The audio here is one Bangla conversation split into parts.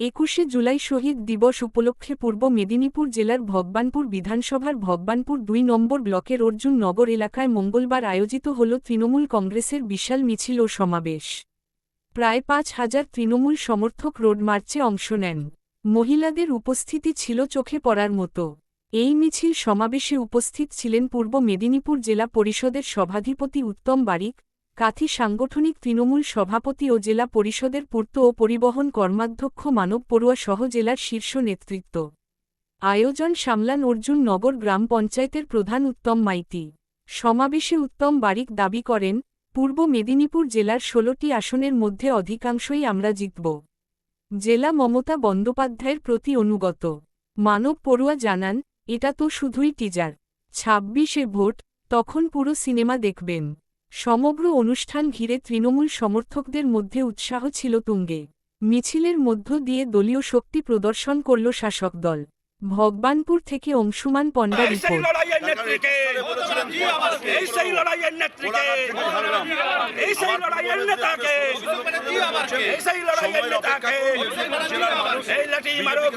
একুশে জুলাই শহীদ দিবস উপলক্ষে পূর্ব মেদিনীপুর জেলার ভগবানপুর বিধানসভার ভগবানপুর দুই নম্বর ব্লকের অর্জুন নগর এলাকায় মঙ্গলবার আয়োজিত হল তৃণমূল কংগ্রেসের বিশাল মিছিল ও সমাবেশ। প্রায় পাঁচ হাজার তৃণমূল সমর্থক রোড মার্চে অংশ নেন। মহিলাদের উপস্থিতি ছিল চোখে পড়ার মতো। এই মিছিল সমাবেশে উপস্থিত ছিলেন পূর্ব মেদিনীপুর জেলা পরিষদের সভাধিপতি উত্তম বারিক কাথি সাংগঠনিক তৃণমূল সভাপতি ও জেলা পরিষদের পূর্ত ও পরিবহন কর্মাধ্যক্ষ মানব পড়ুয়া সহ জেলার শীর্ষ নেতৃত্ব। আয়োজন সামলান অর্জুন নগর গ্রাম পঞ্চায়েতের প্রধান উত্তম মাইতি। সমাবেশে উত্তম বারিক দাবি করেন, পূর্ব মেদিনীপুর জেলার ষোলোটি আসনের মধ্যে অধিকাংশই আমরা জিতব। জেলা মমতা বন্দ্যোপাধ্যায়ের প্রতি অনুগত। মানব পড়ুয়া জানান, এটা তো শুধুই টিজার ছাব্বিশে ভোট, তখন পুরো সিনেমা দেখবেন। সমগ্র অনুষ্ঠান ঘিরে তৃণমূল সমর্থকদের মধ্যে উৎসাহ ছিল তুঙ্গে। মিছিলের মধ্য দিয়ে দলীয় শক্তি প্রদর্শন করল শাসক দল। ভগবানপুর থেকে অংশুমান পণ্ডা রিপোর্ট। মারো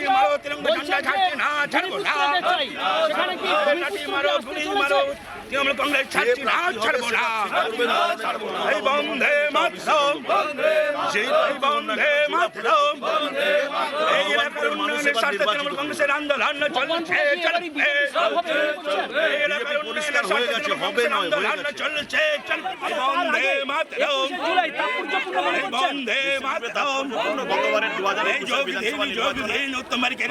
মারো। তিরঙ্গা ঝান্ডা ছাড়ছি না ছাড়বো না লাঠি মারো গুলি মারো তিরঙ্গা ঝান্ডা ছাড়ছি না ছাড়বো না এই লাঠি মারো গুলি মারো তৃণমূল কংগ্রেস ছাড়ছি না ছাড়বো না। এই বন্ধে মাতরম। সেই বন্ধে মাতরম। এই এলাকার উন্নয়নের স্বার্থে তৃণমূল কংগ্রেসের আন্দোলন চলছে চলবে এই এলাকার উন্নয়নের স্বার্থে তৃণমূল কংগ্রেসের আন্দোলন চলছে চলবে বন্দে মাতরম। এই মাতরম। গতবারের দু হাজার এই যোগ দিন যোগ দিন উত্তমারিকের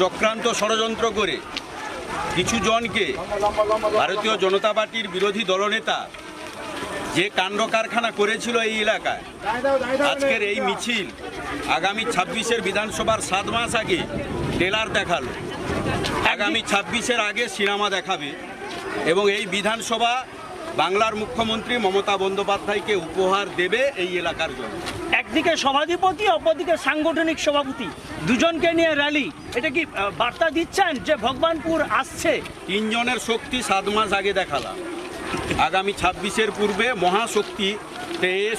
চক্রান্ত ষড়যন্ত্র করে কিছু জনকে ভারতীয় জনতা পার্টির বিরোধী দলনেতা যে কাণ্ড কারখানা করেছিল এই এলাকায়, আজকের এই মিছিল আগামী ছাব্বিশের বিধানসভার সাত মাস আগে টেলার দেখাল। আগামী ছাব্বিশের আগে সিনেমা দেখাবে এবং এই বিধানসভা বাংলার মুখ্যমন্ত্রী মমতা বন্দ্যোপাধ্যায়কে উপহার দেবে এই এলাকার জন্য। একদিকে সভাধিপতি অপরদিকে সাংগঠনিক সভাপতি। দুজনকে নিয়ে র্যালি এটা কি বার্তা দিচ্ছেন যে ভগবানপুর আসছে? তিনজনের শক্তি সাত মাস আগে দেখালাম। আগামী ছাব্বিশের পূর্বে মহাশক্তি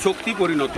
শক্তি পরিণত।